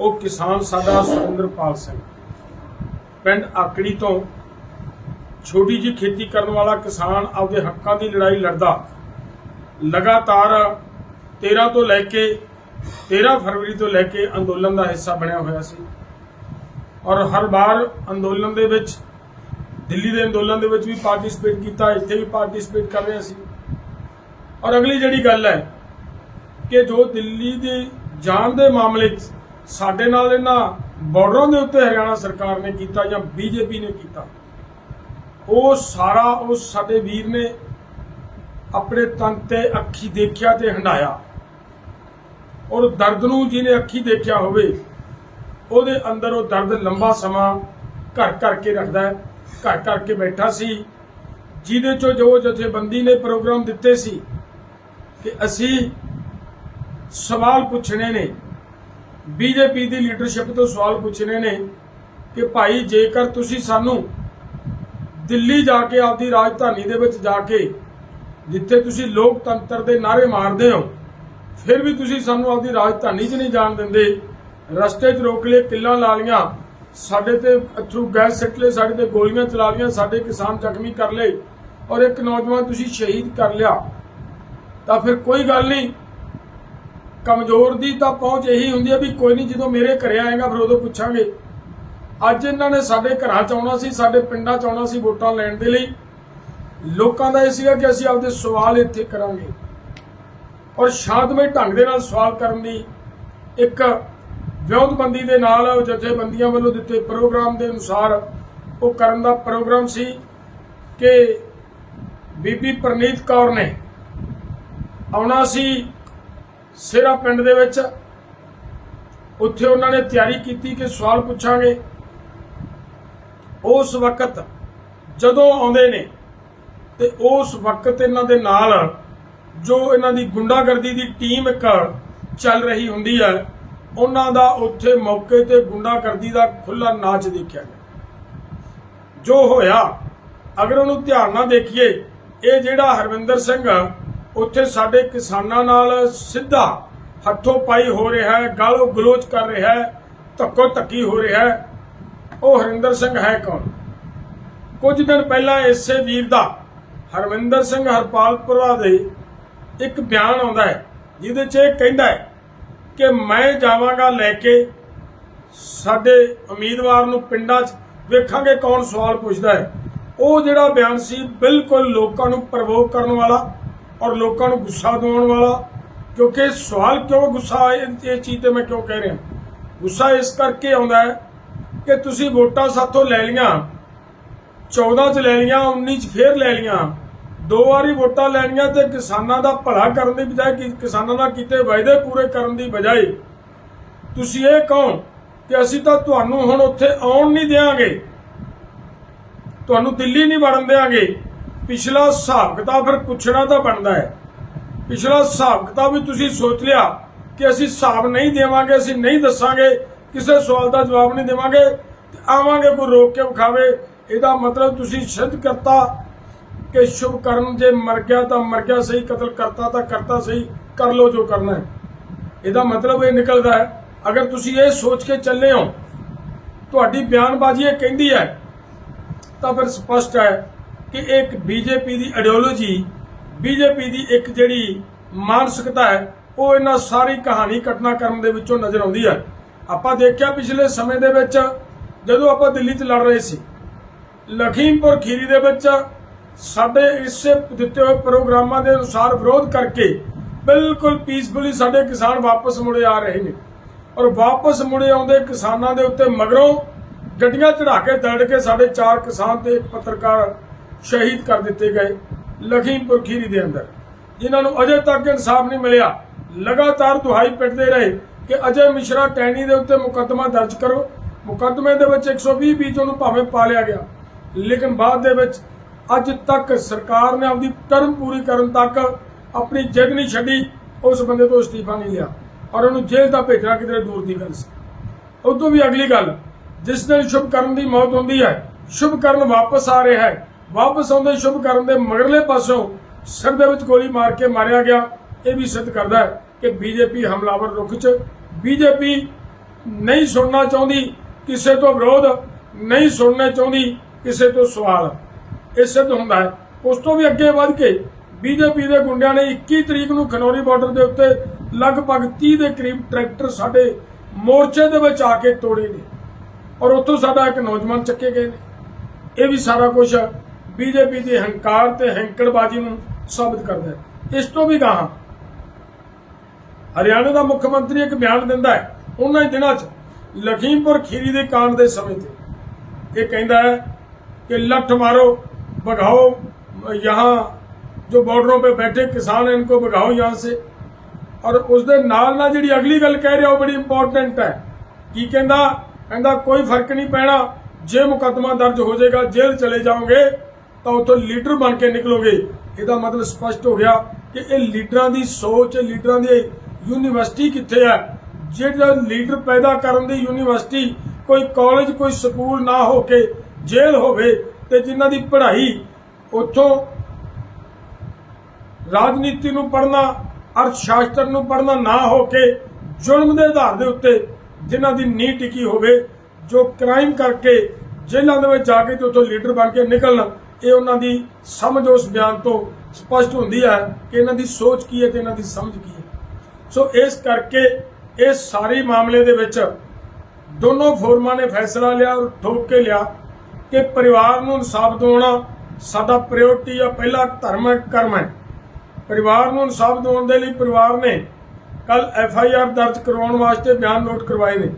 ਉਹ ਕਿਸਾਨ ਸਾਡਾ ਸੁਰਿੰਦਰਪਾਲ ਸਿੰਘ। ਪਿੰਡ ਆਕੜੀ ਤੋਂ ਛੋਟੀ ਜਿਹੀ ਖੇਤੀ ਕਰਨ ਵਾਲਾ ਕਿਸਾਨ ਆਪਦੇ ਹੱਕਾਂ ਦੀ ਲੜਾਈ ਲੜਦਾ। ਲਗਾਤਾਰ 13 ਤੋਂ ਲੈ ਕੇ 13 ਫਰਵਰੀ ਤੋਂ ਲੈ ਕੇ ਅੰਦੋਲਨ ਦਾ ਹਿੱਸਾ ਬਣਿਆ ਹੋਇਆ ਸੀ। ਔਰ ਹਰ ਵਾਰ ਅੰਦੋਲਨ ਦੇ ਵਿੱਚ, ਦਿੱਲੀ ਦੇ ਅੰਦੋਲਨ ਦੇ ਵਿੱਚ ਵੀ ਪਾਰਟਿਸਿਪੇਟ ਕੀਤਾ, ਇੱਥੇ ਵੀ ਪਾਰਟਿਸਿਪੇਟ ਕਰ ਰਹੇ ਸੀ। ਔਰ ਅਗਲੀ ਜਿਹੜੀ ਗੱਲ ਹੈ ਕਿ ਜੋ ਦਿੱਲੀ ਦੀ ਜਾਣ ਦੇ ਮਾਮਲੇ 'ਚ ਸਾਡੇ ਨਾਲ ਇਹਨਾਂ ਬਾਰਡਰਾਂ ਦੇ ਉੱਤੇ ਹਰਿਆਣਾ ਸਰਕਾਰ ਨੇ ਕੀਤਾ ਜਾਂ ਬੀਜੇਪੀ ਨੇ ਕੀਤਾ। ਉਹ ਸਾਰਾ ਉਹ ਸਾਡੇ ਵੀਰ ਨੇ ਆਪਣੇ ਤਨ ਤੇ ਅੱਖੀ ਦੇਖਿਆ ਤੇ ਹੰਡਾਇਆ ਔਰ ਦਰਦ ਨੂੰ ਜਿਹਨੇ ਅੱਖੀ ਦੇਖਿਆ ਹੋਵੇ, ਉਹਦੇ ਅੰਦਰ ਉਹ ਦਰਦ ਲੰਬਾ ਸਮਾਂ ਘਰ ਕਰਕੇ ਰੱਖਦਾ ਹੈ, ਘਰ ਕਰਕੇ ਬੈਠਾ ਸੀ, ਜਿਹਦੇ ਚੋਂ ਜੋ ਜਥੇਬੰਦੀ ਨੇ ਪ੍ਰੋਗਰਾਮ ਦਿੱਤੇ ਸੀ ਕਿ ਅਸੀਂ ਸਵਾਲ ਪੁੱਛਣੇ ਨੇ ਬੀਜੇਪੀ ਦੀ ਲੀਡਰਸ਼ਿਪ ਤੋਂ ਸਵਾਲ ਪੁੱਛਣੇ ਨੇ ਕਿ ਭਾਈ, ਜੇਕਰ ਤੁਸੀਂ ਸਾਨੂੰ ਦਿੱਲੀ ਜਾ ਕੇ ਆਪਦੀ ਰਾਜਧਾਨੀ ਦੇ ਵਿੱਚ ਜਾ ਕੇ ਜਿੱਥੇ ਤੁਸੀਂ ਲੋਕਤੰਤਰ ਦੇ ਨਾਰੇ ਮਾਰਦੇ ਹੋ, ਫਿਰ ਵੀ ਤੁਸੀਂ ਸਾਨੂੰ ਆਪਦੀ ਰਾਜਧਾਨੀ 'ਚ ਨਹੀਂ ਜਾਣ ਦਿੰਦੇ। ਰਸਤੇ 'ਚ ਰੋਕ ਲਏ ਕਿੱਲਾਂ ਲਾ ਲੀਆਂ ਸਾਡੇ ਤੇ ਅਥਰੂ ਗੈਸ ਸਿੱਟ ਲਏ, ਸਾਡੇ ਤੇ ਗੋਲੀਆਂ ਚਲਾ ਲਈਆਂ, ਸਾਡੇ ਕਿਸਾਨ ਜ਼ਖਮੀ ਕਰ ਲਏ ਔਰ ਇੱਕ ਨੌਜਵਾਨ ਤੁਸੀਂ ਸ਼ਹੀਦ ਕਰ ਲਿਆ, ਤਾਂ ਫਿਰ ਕੋਈ ਗੱਲ ਨਹੀਂ। ਕਮਜ਼ੋਰ ਦੀ ਤਾਂ ਪਹੁੰਚ ਇਹੀ ਹੁੰਦੀ ਹੈ ਵੀ ਕੋਈ ਨਹੀਂ ਜਦੋਂ ਮੇਰੇ ਘਰੇ ਆਏਗਾ ਫਿਰ ਉਦੋਂ ਪੁੱਛਾਂਗੇ। ਅੱਜ ਇਹਨਾਂ ਨੇ ਸਾਡੇ ਘਰਾਂ ਚ ਆਉਣਾ ਸੀ, ਸਾਡੇ ਪਿੰਡਾਂ ਚ ਆਉਣਾ ਸੀ ਵੋਟਾਂ ਲੈਣ ਦੇ ਲਈ। ਲੋਕਾਂ ਦਾ ਇਹ ਸੀਗਾ ਕਿ ਅਸੀਂ ਆਪਦੇ ਸਵਾਲ ਇੱਥੇ ਕਰਾਂਗੇ। ਔਰ ਸ਼ਾਂਤਮਈ ਢੰਗ ਦੇ ਨਾਲ ਸਵਾਲ ਕਰਨ ਦੀ ਇੱਕ ਵਿਉਂਤਬੰਦੀ ਦੇ ਨਾਲ ਜਥੇਬੰਦੀਆਂ ਵੱਲੋਂ ਦਿੱਤੇ ਪ੍ਰੋਗਰਾਮ ਦੇ ਅਨੁਸਾਰ ਉਹ ਕਰਨ ਦਾ ਪ੍ਰੋਗਰਾਮ ਸੀ ਕਿ ਬੀਬੀ ਪ੍ਰਨੀਤ ਕੌਰ ਨੇ ਆਉਣਾ ਸੀ ਸਿਰਾ ਪਿੰਡ ਦੇ ਵਿੱਚ ਉੱਥੇ ਉਹਨਾਂ ਨੇ ਤਿਆਰੀ ਕੀਤੀ ਕਿ ਸਵਾਲ ਪੁੱਛਾਂਗੇ। ਉਸ ਵਕਤ ਜਦੋਂ ਆਉਂਦੇ ਨੇ ਤੇ ਉਸ ਵਕਤ ਇਹਨਾਂ ਦੇ ਨਾਲ ਜੋ ਇਹਨਾਂ ਦੀ ਗੁੰਡਾਗਰਦੀ ਦੀ ਟੀਮ ਇੱਕ ਚੱਲ ਰਹੀ ਹੁੰਦੀ ਹੈ, ਉਹਨਾਂ ਦਾ ਉੱਥੇ ਮੌਕੇ ਤੇ ਗੁੰਡਾਗਰਦੀ ਦਾ ਖੁੱਲਾ ਨਾਚ ਦੇਖਿਆ ਗਿਆ। ਜੋ ਹੋਇਆ, ਅਗਰ ਉਹਨੂੰ ਧਿਆਨ ਨਾਲ ਦੇਖੀਏ, ਇਹ ਜਿਹੜਾ ਹਰਵਿੰਦਰ ਸਿੰਘ ਉੱਥੇ ਸਾਡੇ ਕਿਸਾਨਾਂ ਨਾਲ ਸਿੱਧਾ ਹੱਥੋਂ ਪਾਈ ਹੋ ਰਿਹਾ ਹੈ, ਗਾਲੋ ਗਲੋਚ ਕਰ ਰਿਹਾ ਹੈ, ਧੱਕੋ ਧੱਕੀ ਹੋ ਰਿਹਾ ਹੈ। ਉਹ ਹਰਿੰਦਰ ਸਿੰਘ ਹੈ ਕੌਣ? ਕੁਝ ਦਿਨ ਪਹਿਲਾਂ ਇਸੇ ਵੀਰ ਦਾ ਹਰਵਿੰਦਰ ਸਿੰਘ ਹਰਪਾਲਪੁਰਾ ਦੇ ਇੱਕ ਬਿਆਨ ਆਉਂਦਾ ਹੈ, ਜਿਹਦੇ 'ਚ ਇਹ ਕਹਿੰਦਾ ਹੈ ਕਿ ਮੈਂ ਜਾਵਾਂਗਾ ਲੈ ਕੇ, ਸਾਡੇ ਉਮੀਦਵਾਰ ਨੂੰ ਪਿੰਡਾਂ 'ਚ ਵੇਖਾਂਗੇ ਕੌਣ ਸਵਾਲ ਪੁੱਛਦਾ ਹੈ। ਉਹ ਜਿਹੜਾ ਬਿਆਨ ਸੀ, ਬਿਲਕੁਲ ਲੋਕਾਂ ਨੂੰ ਪ੍ਰਵੋਕ ਕਰਨ ਵਾਲਾ ਔਰ ਲੋਕਾਂ ਨੂੰ ਗੁੱਸਾ ਦਿਵਾਉਣ ਵਾਲਾ, ਕਿਉਂਕਿ ਸਵਾਲ ਕਿਉਂ ਗੁੱਸਾ ਇਹ ਚੀਜ਼ ਤੇ ਮੈਂ ਕਿਉਂ ਕਹਿ ਰਿਹਾ? ਗੁੱਸਾ ਇਸ ਕਰਕੇ ਆਉਂਦਾ ਹੈ ਕਿ ਤੁਸੀਂ ਵੋਟਾਂ ਸਾਥੋਂ ਲੈ ਲੀਆਂ 14 ਚ ਲੈ ਲੀਆਂ 19 ਚ ਫੇਰ ਲੈ ਲੀਆਂ ਦੋ ਵਾਰੀ ਵੋਟਾਂ ਲੈਣੀਆਂ ਤੇ ਕਿਸਾਨਾਂ ਦਾ ਭਲਾ ਕਰਨ ਦੀ ਬਜਾਏ ਕਿ ਕਿਸਾਨਾਂ ਨਾਲ ਕੀਤੇ ਵਾਅਦੇ ਪੂਰੇ ਕਰਨ ਦੀ ਬਜਾਏ, ਤੁਸੀਂ ਇਹ ਕਹੋ ਕਿ ਅਸੀਂ ਤਾਂ ਤੁਹਾਨੂੰ ਹੁਣ ਉੱਥੇ ਆਉਣ ਨਹੀਂ ਦੇਵਾਂਗੇ ਤੁਹਾਨੂੰ ਦਿੱਲੀ ਨਹੀਂ ਵੜਨ ਦੇਵਾਂਗੇ ਪਿਛਲਾ ਹਿਸਾਬ ਕਿਤਾਬ ਫਿਰ ਪੁੱਛਣਾ ਤਾਂ ਬਣਦਾ ਹੈ। ਪਿਛਲਾ ਹਿਸਾਬ ਕਿਤਾਬ ਵੀ ਤੁਸੀਂ ਸੋਚ ਲਿਆ ਕਿ ਅਸੀਂ ਹਿਸਾਬ ਨਹੀਂ ਦੇਵਾਂਗੇ, ਅਸੀਂ ਨਹੀਂ ਦੱਸਾਂਗੇ, ਕਿਸੇ ਸਵਾਲ ਦਾ ਜਵਾਬ ਨਹੀਂ ਦੇਵਾਂਗੇ, ਤੇ ਆਵਾਂਗੇ ਕੋਈ ਰੋਕ ਕੇ ਵਿਖਾਵੇ। ਇਹਦਾ ਮਤਲਬ ਤੁਸੀਂ ਸਿੱਧ ਕਰਤਾ ਕਿ ਸ਼ੁਭ ਕਰਮ ਜੇ ਮਰ ਗਿਆ ਤਾਂ ਮਰ ਗਿਆ ਸਹੀ, ਕਤਲ ਕਰਤਾ ਤਾਂ ਕਰਤਾ ਸਹੀ, ਕਰ ਲੋ ਜੋ ਕਰਨਾ ਹੈ। ਇਹਦਾ ਮਤਲਬ ਇਹ ਨਿਕਲਦਾ ਹੈ, ਅਗਰ ਤੁਸੀਂ ਇਹ ਸੋਚ ਕੇ ਚੱਲੇ ਹੋ, ਤੁਹਾਡੀ ਬਿਆਨਬਾਜ਼ੀ ਇਹ ਕਹਿੰਦੀ ਹੈ, ਤਾਂ ਫਿਰ ਸਪਸ਼ਟ ਹੈ ਕਿ ਇੱਕ ਬੀਜੇਪੀ ਦੀ ਆਈਡੀਓਲੋਜੀ ਬੀਜੇਪੀ ਦੀ ਇੱਕ ਜਿਹੜੀ ਮਾਨਸਿਕਤਾ ਹੈ, ਉਹ ਇਹਨਾਂ ਸਾਰੀ ਕਹਾਣੀ ਘਟਨਾਕ੍ਰਮ ਦੇ ਵਿੱਚੋਂ ਨਜ਼ਰ ਆਉਂਦੀ ਹੈ। ਆਪਾਂ ਦੇਖਿਆ ਪਿਛਲੇ ਸਮੇਂ ਦੇ ਵਿੱਚ, ਜਦੋਂ ਆਪਾਂ ਦਿੱਲੀ 'ਚ ਲੜ ਰਹੇ ਸੀ, ਲਖੀਮਪੁਰ ਖੀਰੀ ਦੇ ਵਿੱਚ ਸਾਡੇ ਇਸੇ ਦਿੱਤੇ ਹੋਏ ਪ੍ਰੋਗਰਾਮਾਂ ਦੇ ਅਨੁਸਾਰ ਵਿਰੋਧ ਕਰਕੇ ਬਿਲਕੁਲ ਪੀਸਫੁਲੀ ਸਾਡੇ ਕਿਸਾਨ ਵਾਪਸ ਮੁੜੇ ਆ ਰਹੇ ਨੇ। ਔਰ ਵਾਪਸ ਮੁੜੇ ਆਉਂਦੇ ਕਿਸਾਨਾਂ ਦੇ ਉੱਤੇ ਮਗਰੋਂ ਗੱਡੀਆਂ ਚੜਾ ਕੇ ਦੜ ਕੇ ਸਾਡੇ ਚਾਰ ਕਿਸਾਨ ਤੇ ਇੱਕ ਪੱਤਰਕਾਰ ਸ਼ਹੀਦ ਕਰ ਦਿੱਤੇ ਗਏ ਲਖੀਮਪੁਰ ਖੀਰੀ ਦੇ ਅੰਦਰ। ਜਿਨ੍ਹਾਂ ਨੂੰ ਅਜੇ ਤੱਕ ਇਨਸਾਫ ਨਹੀਂ ਮਿਲਿਆ, ਲਗਾਤਾਰ ਦੁਹਾਈ ਪਿੱਟਦੇ ਰਹੇ ਕਿ ਅਜੇ ਮਿਸ਼ਰਾ ਟੈਣੀ ਦੇ ਉੱਤੇ ਮੁਕੱਦਮਾ ਦਰਜ ਕਰੋ। ਮੁਕੱਦਮੇ ਦੇ ਵਿੱਚ 120 ਬੀਜ ਉਹਨੂੰ ਭਾਵੇਂ ਪਾ ਲਿਆ ਗਿਆ। ਲੇਕਿਨ ਬਾਅਦ ਦੇ ਵਿੱਚ ਅੱਜ ਤੱਕ ਸਰਕਾਰ ਨੇ ਆਪਦੀ ਟਰਮ ਪੂਰੀ ਕਰਨ ਤੱਕ ਆਪਣੀ ਜਿੱਦ ਨਹੀਂ ਛੱਡੀ, ਉਸ ਬੰਦੇ ਤੋਂ ਅਸਤੀਫਾ ਨਹੀਂ ਲਿਆ ਔਰ ਉਹਨੂੰ ਜੇਲ੍ਹ ਦਾ ਭੇਜਣਾ ਕਿਤੇ ਦੂਰ ਦੀ ਗੱਲ ਸੀ ਉਦੋਂ ਵੀ ਅਗਲੀ ਗੱਲ, ਜਿਸ ਦਿਨ ਸ਼ੁਭ ਕਰਨ ਦੀ ਮੌਤ ਹੁੰਦੀ ਹੈ, ਸ਼ੁਭ ਕਰਨ ਵਾਪਸ ਆ ਰਿਹਾ ਹੈ ਵਾਪਸ ਆਉਂਦੇ ਸ਼ੁਭ ਕਰਨ ਦੇ ਮਗਰਲੇ ਪਾਸੋਂ ਸਿਰ ਦੇ ਵਿੱਚ ਗੋਲੀ ਮਾਰ ਕੇ ਮਾਰਿਆ ਗਿਆ। ਇਹ ਵੀ ਸਿੱਧ ਕਰਦਾ ਹੈ ਕਿ ਬੀਜੇਪੀ ਹਮਲਾਵਰ ਰੁਖ ਚ, ਬੀਜੇਪੀ ਨਹੀਂ ਸੁਣਨਾ ਚਾਹੁੰਦੀ, ਕਿਸੇ ਤੋਂ ਵਿਰੋਧ ਨਹੀਂ ਸੁਣਨਾ ਚਾਹੁੰਦੀ, ਕਿਸੇ ਤੋਂ ਸਵਾਲ। ਇਹ ਸਿੱਧ ਹੁੰਦਾ ਹੈ। ਉਸ ਤੋਂ ਵੀ ਅੱਗੇ ਵੱਧ ਕੇ ਬੀਜੇਪੀ ਦੇ ਗੁੰਡਿਆਂ ਨੇ 21 ਤਰੀਕ ਨੂੰ ਖਨੌਰੀ ਬਾਰਡਰ ਦੇ ਉੱਤੇ ਲਗਭਗ 30 ਦੇ ਕਰੀਬ ਟਰੈਕਟਰ ਸਾਡੇ ਮੋਰਚੇ ਦੇ ਵਿੱਚ ਆ ਕੇ ਤੋੜੇ ਨੇ ਔਰ ਉੱਥੋਂ ਸਾਡਾ ਇੱਕ ਨੌਜਵਾਨ ਚੱਕੇ ਗਏ ਨੇ। ਇਹ ਵੀ ਸਾਰਾ ਕੁਝ ਬੀਜੇਪੀ ਦੇ ਹੰਕਾਰ ਤੇ ਹੰਕੜਬਾਜ਼ੀ ਨੂੰ ਸਾਬਤ ਕਰਦਾ ਹੈ। ਇਸ ਤੋਂ ਵੀ ਗਾਹਾਂ, ਹਰਿਆਣਾ ਦਾ ਮੁੱਖ ਮੰਤਰੀ ਇੱਕ ਬਿਆਨ ਦਿੰਦਾ ਹੈ, ਉਹਨਾਂ ਹੀ ਦਿਨਾਂ 'ਚ ਲਖੀਮਪੁਰ ਖੀਰੀ ਦੇ ਕਾਂਡ ਦੇ ਸਮੇਂ ਤੇ। ਇਹ ਕਹਿੰਦਾ ਹੈ ਕਿ ਲੱਠ ਮਾਰੋ ਬਗਾਓ ਯਹਾਂ ਜੋ ਬਾਰਡਰੋਂ 'ਤੇ ਬੈਠੇ ਕਿਸਾਨ ਇਨਕੋ ਭਗਾਓ ਯਹਾਂ ਸੇ। ਔਰ ਉਸ ਦੇ ਨਾਲ ਨਾਲ ਜਿਹੜੀ ਅਗਲੀ ਗੱਲ ਕਹਿ ਰਿਹਾ, ਉਹ ਬੜੀ ਇੰਪੋਰਟੈਂਟ ਹੈ। ਕੀ ਕਹਿੰਦਾ? ਕਹਿੰਦਾ, ਕੋਈ ਫ਼ਰਕ ਨਹੀਂ ਪੈਣਾ, ਜੇ ਮੁਕਦਮਾ ਦਰਜ ਹੋ ਜਾਏਗਾ, ਜੇਲ੍ਹ ਚਲੇ ਜਾਓਗੇ ਤਾਂ ਉਥੋਂ ਲੀਡਰ ਬਣ ਕੇ ਨਿਕਲੋਗੇ। ਇਹਦਾ ਮਤਲਬ ਸਪਸ਼ਟ ਹੋ ਗਿਆ ਕਿ ਇਹ ਲੀਡਰਾਂ ਦੀ ਸੋਚ, ਲੀਡਰਾਂ ਦੀ ਯੂਨੀਵਰਸਿਟੀ ਕਿੱਥੇ ਹੈ? ਜਿਹੜਾ ਲੀਡਰ ਪੈਦਾ ਕਰਨ ਦੀ ਯੂਨੀਵਰਸਿਟੀ, ਕੋਈ ਕਾਲਜ, ਕੋਈ ਸਕੂਲ ਨਾ ਹੋ ਕੇ ਜੇਲ੍ਹ ਹੋਵੇ ਤੇ ਜਿਨ੍ਹਾਂ ਦੀ ਪੜ੍ਹਾਈ ਉੱਥੋਂ ਰਾਜਨੀਤੀ ਨੂੰ ਪੜਨਾ ਅਰਥ ਸ਼ਾਸਤਰ ਨੂੰ ਪੜ੍ਹਨਾ ਨਾ ਹੋ ਕੇ ਜ਼ੁਲਮ ਦੇ ਆਧਾਰ ਦੇ ਉੱਤੇ ਜਿਨ੍ਹਾਂ ਦੀ ਨੀਂਹ ਟਿਕੀ ਹੋਵੇ, ਜੋ ਕ੍ਰਾਈਮ ਕਰਕੇ ਜੇਲ੍ਹਾਂ ਦੇ ਵਿੱਚ ਜਾ ਕੇ ਤੇ ਉੱਥੋਂ ਲੀਡਰ ਬਣ ਕੇ ਨਿਕਲਣ। ਇਹ ਉਹਨਾਂ ਦੀ ਸਮਝ ਉਸ ਬਿਆਨ ਤੋਂ ਸਪਸ਼ਟ ਹੁੰਦੀ ਹੈ ਕਿ ਇਹਨਾਂ ਦੀ ਸੋਚ ਕੀ ਹੈ ਤੇ ਇਹਨਾਂ ਦੀ ਸਮਝ ਕੀ ਹੈ। ਸੋ ਇਸ ਕਰਕੇ ਇਸ ਸਾਰੇ ਮਾਮਲੇ ਦੇ ਵਿੱਚ ਦੋਨੋਂ ਫੋਰਮਾਂ ਨੇ ਫੈਸਲਾ ਲਿਆ ਔਰ ਠੋਕ ਕੇ ਲਿਆ ਕਿ ਪਰਿਵਾਰ ਨੂੰ ਇਨਸਾਫ ਦਿਵਾਉਣਾ ਸਾਡਾ ਪ੍ਰਾਇੋਰਟੀ ਆ, ਪਹਿਲਾ ਧਰਮ ਕਰਮ ਹੈ। ਪਰਿਵਾਰ ਨੂੰ ਇਨਸਾਫ ਦਿਵਾਉਣ ਦੇ ਲਈ ਪਰਿਵਾਰ ਨੇ ਕੱਲ ਐਫ ਆਈ ਆਰ ਦਰਜ ਕਰਵਾਉਣ ਵਾਸਤੇ ਬਿਆਨ ਨੋਟ ਕਰਵਾਏ ਨੇ।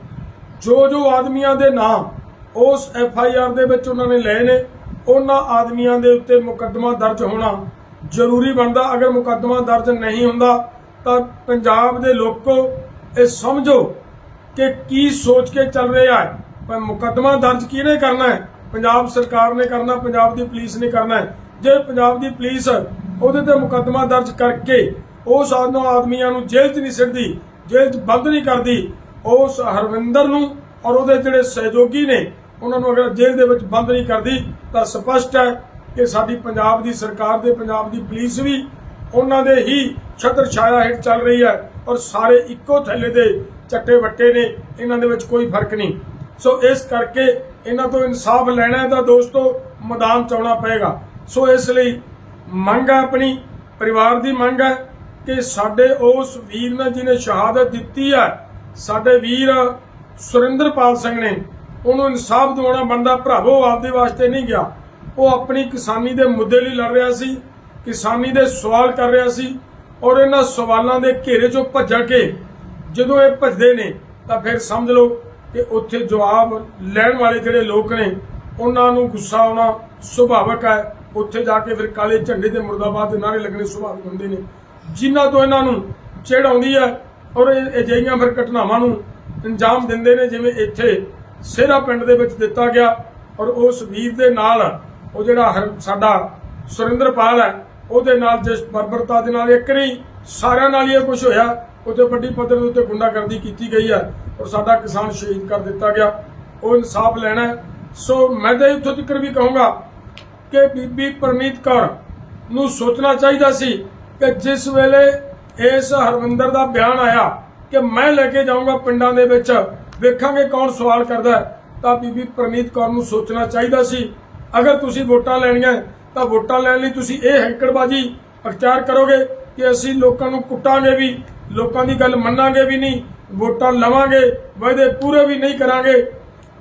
ਜੋ ਜੋ ਆਦਮੀਆਂ ਦੇ ਨਾਂ ਉਸ ਐਫ ਆਈ ਆਰ ਦੇ ਵਿੱਚ ਉਹਨਾਂ ਨੇ ਲਏ ਨੇ ਉਹਨਾਂ ਆਦਮੀਆਂ ਦੇ ਉੱਤੇ ਮੁਕੱਦਮਾ ਦਰਜ ਹੋਣਾ ਜ਼ਰੂਰੀ ਬਣਦਾ। ਅਗਰ ਮੁਕੱਦਮਾ ਦਰਜ ਨਹੀਂ ਹੁੰਦਾ, ਤਾਂ ਪੰਜਾਬ ਦੇ ਲੋਕੋ ਇਹ ਸਮਝੋ ਕਿ ਕੀ ਸੋਚ ਕੇ ਚੱਲ ਰਿਹਾ ਹੈ। ਪਰ ਮੁਕੱਦਮਾ ਦਰਜ ਕਿਹਨੇ ਕਰਨਾ ਹੈ? ਪੰਜਾਬ ਸਰਕਾਰ ਨੇ ਕਰਨਾ, ਪੰਜਾਬ ਦੀ ਪੁਲਿਸ ਨੇ ਕਰਨਾ ਜੇ ਪੰਜਾਬ ਦੀ ਪੁਲਿਸ ਉਹਦੇ ਤੇ ਮੁਕੱਦਮਾ ਦਰਜ ਕਰਕੇ ਉਸ ਆਦਮੀ ਆਦਮੀਆਂ ਨੂੰ ਜੇਲ੍ਹ 'ਚ ਨਹੀਂ ਸਿੱਟਦੀ, ਜੇਲ੍ਹ 'ਚ ਬੰਦ ਨਹੀਂ ਕਰਦੀ, ਉਸ ਹਰਵਿੰਦਰ ਨੂੰ ਔਰ ਉਹਦੇ ਜਿਹੜੇ ਸਹਿਯੋਗੀ ਨੇ, ਉਹਨਾਂ ਨੂੰ ਅਗਰ ਜੇਲ੍ਹ ਦੇ ਵਿੱਚ ਬੰਦ ਨਹੀਂ ਕਰਦੀ ਤਾਂ ਸਪਸ਼ਟ ਹੈ ਕਿ ਸਾਡੀ ਪੰਜਾਬ ਦੀ ਸਰਕਾਰ ਦੇ, ਪੰਜਾਬ ਦੀ ਪੁਲਿਸ ਵੀ ਉਹਨਾਂ ਦੇ ਹੀ ਛਤਰ ਛਾਇਆ ਹੇਠ ਚੱਲ ਰਹੀ ਹੈ ਔਰ ਸਾਰੇ ਇੱਕੋ ਥੱਲੇ ਦੇ ਚੱਟੇ ਵੱਟੇ ਨੇ, ਇਹਨਾਂ ਦੇ ਵਿੱਚ ਕੋਈ ਫ਼ਰਕ ਨਹੀਂ। ਸੋ ਇਸ ਕਰਕੇ ਇਹਨਾਂ ਤੋਂ ਇਨਸਾਫ ਲੈਣਾ ਹੈ ਤਾਂ ਦੋਸਤੋ ਮੈਦਾਨ ਚ ਆਉਣਾ ਪਏਗਾ। ਸੋ ਇਸ ਲਈ ਮੰਗ ਹੈ ਆਪਣੀ, ਪਰਿਵਾਰ ਦੀ ਮੰਗ ਹੈ ਕਿ ਸਾਡੇ ਉਸ ਵੀਰ ਨੇ ਜਿਹਨੇ ਸ਼ਹਾਦਤ ਦਿੱਤੀ ਹੈ, ਸਾਡੇ ਵੀਰ ਸੁਰਿੰਦਰਪਾਲ ਸਿੰਘ ਨੇ ਉਹਨੂੰ ਇਨਸਾਫ ਦਿਵਾਉਣਾ ਬਣਦਾ ਭਰਾਵੋ ਆਪਦੇ ਵਾਸਤੇ ਨਹੀਂ ਗਿਆ। ਉਹ ਆਪਣੀ ਕਿਸਾਨੀ ਦੇ ਮੁੱਦੇ ਲਈ ਲੜ ਰਿਹਾ ਸੀ, ਕਿਸਾਨੀ ਦੇ ਸਵਾਲ ਕਰ ਰਿਹਾ ਸੀ ਔਰ ਇਹਨਾਂ ਸਵਾਲਾਂ ਦੇ ਘੇਰੇ ਚੋਂ ਭੱਜ ਕੇ ਜਦੋਂ ਇਹ ਭੱਜਦੇ ਨੇ, ਤਾਂ ਫਿਰ ਸਮਝ ਲਓ ਕਿ ਉੱਥੇ ਜਵਾਬ ਲੈਣ ਵਾਲੇ ਜਿਹੜੇ ਲੋਕ ਨੇ, ਉਹਨਾਂ ਨੂੰ ਗੁੱਸਾ ਆਉਣਾ ਸੁਭਾਵਕ ਹੈ। ਉੱਥੇ ਜਾ ਕੇ ਫਿਰ ਕਾਲੇ ਝੰਡੇ ਤੇ ਮੁਰਦਾਬਾਦ ਦੇ ਨਾਰੇ ਲੱਗਣੇ ਸੁਭਾਵਿਕ ਹੁੰਦੇ ਨੇ। ਜਿਨ੍ਹਾਂ ਤੋਂ ਇਹਨਾਂ ਨੂੰ ਚਿੜ ਆਉਂਦੀ ਹੈ ਔਰ ਇਹ ਅਜਿਹੀਆਂ ਫਿਰ ਘਟਨਾਵਾਂ ਨੂੰ ਅੰਜਾਮ ਦਿੰਦੇ ਨੇ, ਜਿਵੇਂ ਇੱਥੇ ਸੇਰਾ ਪਿੰਡ ਦੇ ਵਿੱਚ ਦਿੱਤਾ ਗਿਆ ਔਰ ਉਸ ਵੀਰ ਦੇ ਨਾਲ ਉਹ ਜਿਹੜਾ ਸਾਡਾ ਸੁਰਿੰਦਰਪਾਲ ਹੈ, ਉਹਦੇ ਨਾਲ ਜਿਸ ਬਰਬਰਤਾ ਦੇ ਨਾਲ ਇੱਕ ਨਹੀਂ, ਸਾਰਿਆਂ ਨਾਲ ਹੀ ਇਹ ਕੁਝ ਹੋਇਆ। ਉੱਥੇ ਵੱਡੀ ਪੱਧਰ ਦੇ ਉੱਤੇ ਗੁੰਡਾਗਰਦੀ ਕੀਤੀ ਗਈ ਹੈ ਔਰ ਸਾਡਾ ਕਿਸਾਨ ਸ਼ਹੀਦ ਕਰ ਦਿੱਤਾ ਗਿਆ। ਉਹ ਇਨਸਾਫ ਲੈਣਾ ਸੋ ਮੈਂ ਤਾਂ ਇੱਥੋਂ ਤੱਕ ਵੀ ਕਹੂੰਗਾ ਕਿ ਬੀਬੀ ਪ੍ਰਨੀਤ ਕੌਰ ਨੂੰ ਸੋਚਣਾ ਚਾਹੀਦਾ ਸੀ ਕਿ ਜਿਸ ਵੇਲੇ ਇਸ ਹਰਵਿੰਦਰ ਦਾ ਬਿਆਨ ਆਇਆ ਕਿ ਮੈਂ ਲੈ ਕੇ ਜਾਊਂਗਾ ਪਿੰਡਾਂ ਦੇ ਵਿੱਚ ਵੇਖਾਂਗੇ ਕੌਣ ਸਵਾਲ ਕਰਦਾ ਤਾਂ ਬੀਬੀ ਪ੍ਰਨੀਤ ਕੌਰ ਨੂੰ ਸੋਚਣਾ ਚਾਹੀਦਾ ਸੀ। ਅਗਰ ਤੁਸੀਂ ਵੋਟਾਂ ਲੈਣੀਆਂ ਤਾਂ ਵੋਟਾਂ ਲੈਣ ਲਈ ਤੁਸੀਂ ਇਹ ਹੈਂਕੜਬਾਜੀ ਅਖਤਿਆਰ ਕਰੋਗੇ ਕਿ ਅਸੀਂ ਲੋਕਾਂ ਨੂੰ ਕੁੱਟਾਂਗੇ ਵੀ, ਲੋਕਾਂ ਦੀ ਗੱਲ ਮੰਨਾਂਗੇ ਵੀ ਨਹੀਂ, ਵੋਟਾਂ ਲਵਾਂਗੇ, ਵਾਅਦੇ ਪੂਰੇ ਵੀ ਨਹੀਂ ਕਰਾਂਗੇ।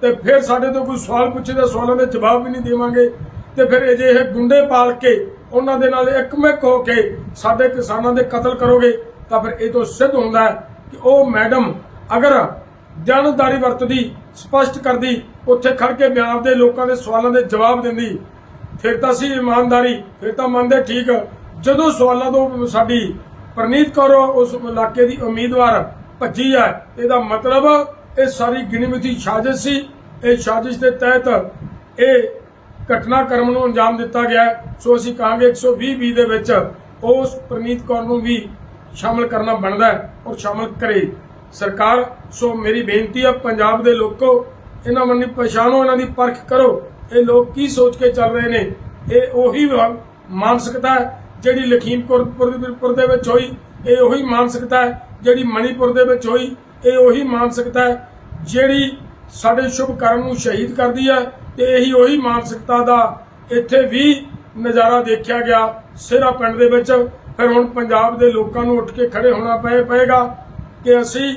ਤੇ ਫਿਰ ਸਾਡੇ ਤੋਂ ਕੋਈ ਸਵਾਲ ਪੁੱਛੇ ਤਾਂ ਸਵਾਲਾਂ ਦੇ ਜਵਾਬ ਵੀ ਨਹੀਂ ਦੇਵਾਂਗੇ। ਤੇ ਫਿਰ ਅਜਿਹੇ ਗੁੰਡੇ ਪਾਲ ਕੇ, ਉਹਨਾਂ ਦੇ ਨਾਲ ਇੱਕਮਿਕ ਹੋ ਕੇ ਸਾਡੇ ਕਿਸਾਨਾਂ ਦੇ ਕਤਲ ਕਰੋਗੇ, ਤਾਂ ਫਿਰ ਇਹ ਤੋਂ ਸਿੱਧ ਹੁੰਦਾ ਹੈ ਕਿ ਉਹ ਮੈਡਮ ਅਗਰ ਜਾਣਦਾਰੀ ਵਰਤਦੀ, ਸਪਸ਼ਟ ਕਰਦੀ, ਉੱਥੇ ਖੜ ਕੇ ਬਿਆਨ ਦੇ ਲੋਕਾਂ ਦੇ ਸਵਾਲਾਂ ਦੇ ਜਵਾਬ ਦਿੰਦੀ। ਫਿਰ ਤਾਂ ਸੀ ਇਮਾਨਦਾਰੀ, ਫਿਰ ਤਾਂ ਮੰਨਦੇ ਠੀਕ। ਜਦੋਂ ਸਵਾਲਾਂ ਤੋਂ ਸਾਡੀ ਪ੍ਰਨੀਤ ਕੌਰ ਉਸ ਇਲਾਕੇ ਦੀ ਉਮੀਦਵਾਰ ਭੱਜੀ ਹੈ ਇਹਦਾ ਮਤਲਬ ਇਹ ਸਾਰੀ ਗਿਣਮਿਤੀ ਸਾਜ਼ਿਸ਼ ਸੀ। ਇਹ ਸਾਜ਼ਿਸ਼ ਦੇ ਤਹਿਤ ਇਹ ਘਟਨਾਕ੍ਰਮ ਨੂੰ ਅੰਜਾਮ ਦਿੱਤਾ ਗਿਆ। ਸੋ ਅਸੀਂ ਕਹਾਂਗੇ 120 ਬੀ ਦੇ ਵਿੱਚ ਉਸ ਪ੍ਰਨੀਤ ਕੌਰ ਨੂੰ ਵੀ ਸ਼ਾਮਲ ਕਰਨਾ ਬਣਦਾ ਹੈ ਔਰ ਸ਼ਾਮਲ ਕਰੇ। ਸਰਕਾਰ ਸੋ ਮੇਰੀ ਬੇਨਤੀ ਹੈ ਪੰਜਾਬ ਦੇ ਲੋਕੋ, ਇਹਨਾਂ ਮੰਨੀ ਪਛਾਣੋ, ਇਹਨਾਂ ਦੀ ਪਰਖ ਕਰੋ। ਇਹ ਲੋਕ ਕੀ ਸੋਚ ਕੇ ਚੱਲ ਰਹੇ ਨੇ? ਇਹ ਉਹੀ ਮਾਨਸਿਕਤਾ ਜਿਹੜੀ ਲਖੀਮਪੁਰ ਦੇ ਵਿੱਚ ਹੋਈ। ਇਹ ਉਹੀ ਮਾਨਸਿਕਤਾ ਹੈ ਜਿਹੜੀ ਮਣੀਪੁਰ ਦੇ ਵਿੱਚ ਹੋਈ। ਇਹ ਉਹੀ ਮਾਨਸਿਕਤਾ ਹੈ ਜਿਹੜੀ ਸਾਡੇ ਸ਼ੁਭ ਕਰਮ ਨੂੰ ਸ਼ਹੀਦ ਕਰਦੀ ਹੈ ਤੇ ਇਹੀ ਉਹੀ ਮਾਨਸਿਕਤਾ ਦਾ ਇੱਥੇ ਵੀ ਨਜ਼ਾਰਾ ਦੇਖਿਆ ਗਿਆ ਸਿਹਰਾ ਪਿੰਡ ਦੇ ਵਿੱਚ। ਫਿਰ ਹੁਣ ਪੰਜਾਬ ਦੇ ਲੋਕਾਂ ਨੂੰ ਉੱਠ ਕੇ ਖੜੇ ਹੋਣਾ ਪਏ ਪਏਗਾ ਕਿ ਅਸੀਂ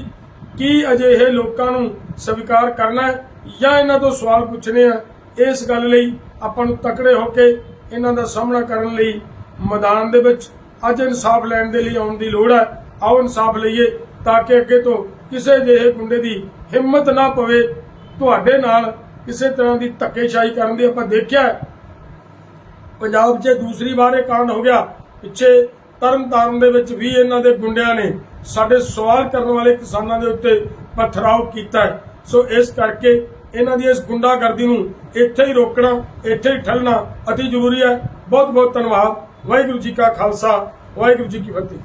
ਕੀ ਅਜਿਹੇ ਲੋਕਾਂ ਨੂੰ ਸਵੀਕਾਰ ਕਰਨਾ ਹੈ ਜਾਂ ਇਹਨਾਂ ਤੋਂ ਸਵਾਲ ਪੁੱਛਣੇ ਆ? ਇਸ ਗੱਲ ਲਈ ਆਪਾਂ ਨੂੰ ਤਕੜੇ ਹੋ ਕੇ ਇਹਨਾਂ ਦਾ ਸਾਹਮਣਾ ਕਰਨ ਲਈ ਮੈਦਾਨ ਦੇ ਵਿੱਚ ਅੱਜ ਇਨਸਾਫ ਲੈਣ ਦੇ ਲਈ ਆਉਣ ਦੀ ਲੋੜ ਹੈ। ਆਓ ਇਨਸਾਫ ਲਈਏ ਤਾਂ ਕਿ ਅੱਗੇ ਤੋਂ ਕਿਸੇ ਜਿਹੇ ਗੁੰਡੇ ਦੀ ਹਿੰਮਤ ਨਾ ਪਵੇ। ਤੁਹਾਡੇ ਨਾਲ ਕਿਸੇ ਤਰ੍ਹਾਂ ਦੀ ਧੱਕੇਸ਼ਾਹੀ ਕਰਨ ਦੀ ਆਪਾਂ ਦੇਖਿਆ ਪੰਜਾਬ 'ਚ ਦੂਸਰੀ ਵਾਰ ਇਹ ਕਾਂਡ ਹੋ ਗਿਆ। ਪਿੱਛੇ ਤਰਨਤਾਰਨ ਦੇ ਵਿੱਚ ਵੀ ਇਹਨਾਂ ਦੇ ਗੁੰਡਿਆਂ ਨੇ ਸਾਡੇ ਸਵਾਲ ਕਰਨ ਵਾਲੇ ਕਿਸਾਨਾਂ ਦੇ ਉੱਤੇ ਪਥਰਾਓ ਕੀਤਾ ਹੈ। ਸੋ ਇਸ ਕਰਕੇ ਇਹਨਾਂ ਦੀ ਇਸ ਗੁੰਡਾਗਰਦੀ ਨੂੰ ਇੱਥੇ ਹੀ ਰੋਕਣਾ, ਇੱਥੇ ਹੀ ਠੱਲਣਾ ਅਤੀ ਜ਼ਰੂਰੀ ਹੈ। ਬਹੁਤ ਬਹੁਤ ਧੰਨਵਾਦ। ਵਾਹਿਗੁਰੂ ਜੀ ਕਾ ਖਾਲਸਾ, ਵਾਹਿਗੁਰੂ ਜੀ ਕੀ ਫਤਿਹ।